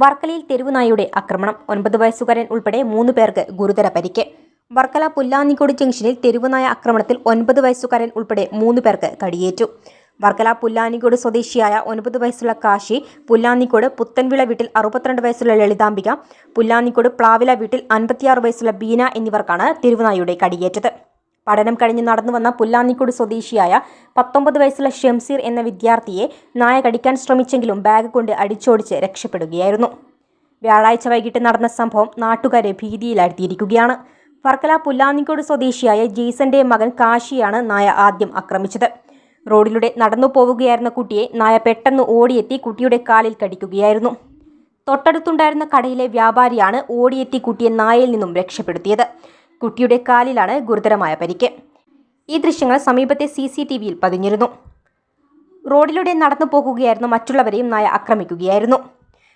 വർക്കലയിൽ തെരുവുനായയുടെ ആക്രമണം. ഒൻപത് വയസ്സുകാരൻ ഉൾപ്പെടെ മൂന്ന് പേർക്ക് ഗുരുതര പരിക്ക്. വർക്കല പുല്ലാന്നിക്കോട് ജംഗ്ഷനിൽ തെരുവുനായ ആക്രമണത്തിൽ ഒൻപത് വയസ്സുകാരൻ ഉൾപ്പെടെ മൂന്ന് പേർക്ക് കടിയേറ്റു. വർക്കല പുല്ലാനിക്കോട് സ്വദേശിയായ ഒൻപത് വയസ്സുള്ള കാശി പുല്ലാന്നിക്കോട് പുത്തൻവിള വീട്ടിൽ അറുപത്തിരണ്ട് വയസ്സുള്ള ലളിതാംബിക പുല്ലാന്നിക്കോട് പ്ലാവില വീട്ടിൽ അൻപത്തിയാറ് വയസ്സുള്ള ബീന എന്നിവർക്കാണ് തെരുവുനായയുടെ കടിയേറ്റത്. പഠനം കഴിഞ്ഞ് നടന്നു വന്ന പുല്ലാന്നിക്കോട് സ്വദേശിയായ പത്തൊമ്പത് വയസ്സുള്ള ഷംസീർ എന്ന വിദ്യാർത്ഥിയെ നായ കടിക്കാൻ ശ്രമിച്ചെങ്കിലും ബാഗ് കൊണ്ട് അടിച്ചോടിച്ച് രക്ഷപ്പെടുകയായിരുന്നു. വ്യാഴാഴ്ച വൈകിട്ട് നടന്ന സംഭവം നാട്ടുകാരെ ഭീതിയിലാഴ്ത്തിയിരിക്കുകയാണ്. വർക്കല പുല്ലാന്നിക്കോട് സ്വദേശിയായ ജെയ്സന്റെ മകൻ കാശിയാണ് നായ ആദ്യം ആക്രമിച്ചത്. റോഡിലൂടെ നടന്നു പോവുകയായിരുന്ന കുട്ടിയെ നായ പെട്ടെന്ന് ഓടിയെത്തി കുട്ടിയുടെ കാലിൽ കടിക്കുകയായിരുന്നു. തൊട്ടടുത്തുണ്ടായിരുന്ന കടയിലെ വ്യാപാരിയാണ് ഓടിയെത്തി കുട്ടിയെ നായയിൽ നിന്നും രക്ഷപ്പെടുത്തിയത്. കുട്ടിയുടെ കാലിലാണ് ഗുരുതരമായ പരിക്ക്. ഈ ദൃശ്യങ്ങൾ സമീപത്തെ സി സി ടി വിയിൽ പതിഞ്ഞിരുന്നു. റോഡിലൂടെ നടന്നു പോകുകയായിരുന്ന മറ്റുള്ളവരെയും നായ ആക്രമിക്കുകയായിരുന്നു.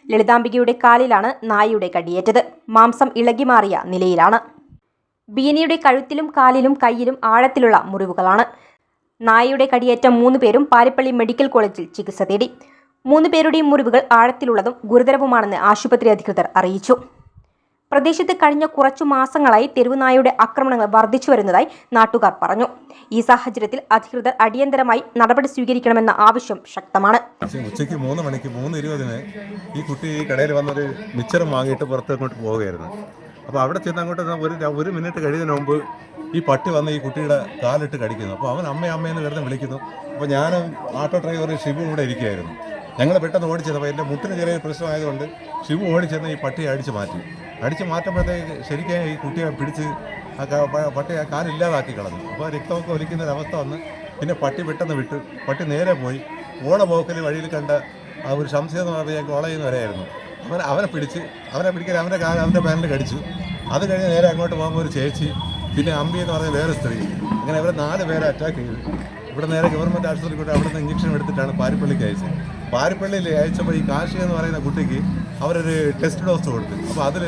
ലളിതാംബികയുടെ കാലിലാണ് നായയുടെ കടിയേറ്റത്. മാംസം ഇളകിമാറിയ നിലയിലാണ്. ബീനയുടെ കഴുത്തിലും കാലിലും കയ്യിലും ആഴത്തിലുള്ള മുറിവുകളാണ്. നായയുടെ കടിയേറ്റ മൂന്ന് പേരും പാരിപ്പള്ളി മെഡിക്കൽ കോളേജിൽ ചികിത്സ തേടി. മൂന്ന് പേരുടെയും മുറിവുകൾ ആഴത്തിലുള്ളതും ഗുരുതരവുമാണെന്ന് ആശുപത്രി അധികൃതർ അറിയിച്ചു. പ്രദേശത്ത് കഴിഞ്ഞ കുറച്ചു മാസങ്ങളായി തെരുവുനായയുടെ ആക്രമണങ്ങൾ വർദ്ധിച്ചു വരുന്നതായി നാട്ടുകാർ പറഞ്ഞു. ഈ സാഹചര്യത്തിൽ അധികൃതർ അടിയന്തരമായി നടപടി സ്വീകരിക്കണമെന്ന ആവശ്യം ശക്തമാണ്. ഉച്ചയ്ക്ക് മൂന്ന് മണിക്ക് മൂന്ന് ഇരുപതിന് ഈ കുട്ടി ഈ കടയിൽ വന്നൊരു മിച്ചറും വാങ്ങിയിട്ട് പുറത്തേക്കോട്ട് പോവുകയായിരുന്നു. അപ്പോൾ അവിടെ ചെന്ന് അങ്ങോട്ട് ഒരു ഒരു മിനിറ്റ് കഴിയുന്നതിന് മുമ്പ് ഈ പട്ടി വന്ന് ഈ കുട്ടിയുടെ കാലിട്ട് കടിക്കുന്നു. അപ്പോൾ അവൻ അമ്മ അമ്മയെന്ന് വെറുതെ വിളിക്കുന്നു. അപ്പോൾ ഞാനും ഓട്ടോ ഡ്രൈവർ ഷിബു കൂടെ ഇരിക്കുകയായിരുന്നു. ഞങ്ങൾ പെട്ടെന്ന് ഓടിച്ചത്. അപ്പോൾ എന്റെ മുട്ടിന് ചെറിയ പ്രശ്നമായതുകൊണ്ട് ഷിബു ഓടിച്ചെന്ന് ഈ പട്ടിയെ അടിച്ച് മാറ്റി. അടിച്ച് മാറ്റുമ്പോഴത്തേക്ക് ശരിക്കും ഈ കുട്ടിയെ പിടിച്ച് ആ പട്ടി ആ കാലില്ലാതാക്കി കളഞ്ഞു. അപ്പോൾ രക്തമൊക്കെ ഒലിക്കുന്ന ഒരവസ്ഥ വന്ന് പിന്നെ പട്ടി പെട്ടെന്ന് വിട്ടു. പട്ടി നേരെ പോയി. ഓട പോക്കൽ വഴിയിൽ കണ്ട ആ ഒരു സംശയം പറഞ്ഞാൽ കോളേജിൽ നിന്ന് വരെയായിരുന്നു. അവനെ പിടിച്ച് അവനെ പിടിക്കാൻ അവന്റെ കാല അവന്റെ പാനൽ കടിച്ചു. അത് കഴിഞ്ഞ് നേരെ അങ്ങോട്ട് പോകുമ്പോൾ ഒരു ചേച്ചി പിന്നെ അമ്പി എന്ന് പറഞ്ഞ വേറെ സ്ത്രീ. അങ്ങനെ അവരെ നാല് പേരെ അറ്റാക്ക് ചെയ്തു. ഇവിടെ നേരെ ഗവൺമെന്റ് ആശുപത്രി കൂടെ അവിടെ നിന്ന് ഇഞ്ചക്ഷൻ എടുത്തിട്ടാണ് പാരിപ്പള്ളിക്ക് അയച്ചത്. പാരിപ്പള്ളിയിൽ അയച്ചപ്പോൾ ഈ കാശി എന്ന് പറയുന്ന കുട്ടിക്ക് അവരൊരു ടെസ്റ്റ് ഡോസ് കൊടുത്തു. അപ്പോൾ അതിൽ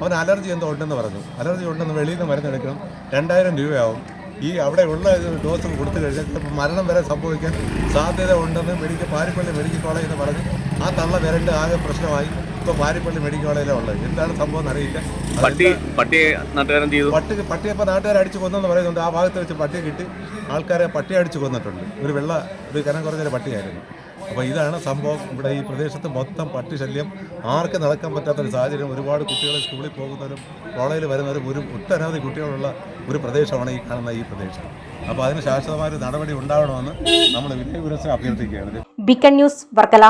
അവൻ അലർജി എന്തോ ഉണ്ടെന്ന് പറഞ്ഞു. അലർജി ഉണ്ടെന്ന് വെളിയിൽ നിന്ന് മരുന്ന് എടുക്കണം രണ്ടായിരം രൂപയാവും. ഈ അവിടെ ഉള്ള ഡോസ് കൊടുത്തു കഴിഞ്ഞാൽ ചിലപ്പോൾ മരണം വരെ സംഭവിക്കാൻ സാധ്യത ഉണ്ടെന്ന് മെഡിക്കൽ പാരിപ്പള്ളി മെഡിക്കൽ കോളേജ് എന്ന് പറഞ്ഞ് ആ തള്ള വരണ്ട് ആകെ പ്രശ്നമായി. ഇപ്പോൾ പാരിപ്പള്ളി മെഡിക്കൽ കോളേജിലാണ് ഉള്ളത്. എന്താണ് സംഭവം എന്നറിയില്ല. അത് പട്ടി പട്ടിയെ നാട്ടുകാരൻ ചെയ്തു? പട്ടി പട്ടിയപ്പോൾ നാട്ടുകാർ അടിച്ചു കൊന്നെന്ന് പറയുന്നുണ്ട്. ആ ഭാഗത്ത് വെച്ച് പട്ടിയെ കിട്ടി. ആൾക്കാരെ പട്ടി അടിച്ചു കൊന്നിട്ടുണ്ട്. ഒരു വെള്ള ഒരു കനം കുറഞ്ഞൊരു പട്ടിയായിരുന്നു. അപ്പോൾ ഇതാണ് സംഭവം. ഇവിടെ ഈ പ്രദേശത്ത് മൊത്തം പട്ടി ശല്യം. ആർക്ക് നടക്കാൻ പറ്റാത്തൊരു സാഹചര്യം. ഒരുപാട് കുട്ടികൾ സ്കൂളിൽ പോകുന്നവരും കോളേജിൽ വരുന്നവരും ഒരു ഒട്ടനവധി കുട്ടികളുള്ള ഒരു പ്രദേശമാണ് ഈ കാണുന്ന ഈ പ്രദേശം. അപ്പോൾ അതിന് ശാശ്വതമായ ഒരു നടപടി ഉണ്ടാവണമെന്ന് നമ്മൾ വിനയപുരസിനെ അഭ്യർത്ഥിക്കുകയാണ്. Beacon News Varkala.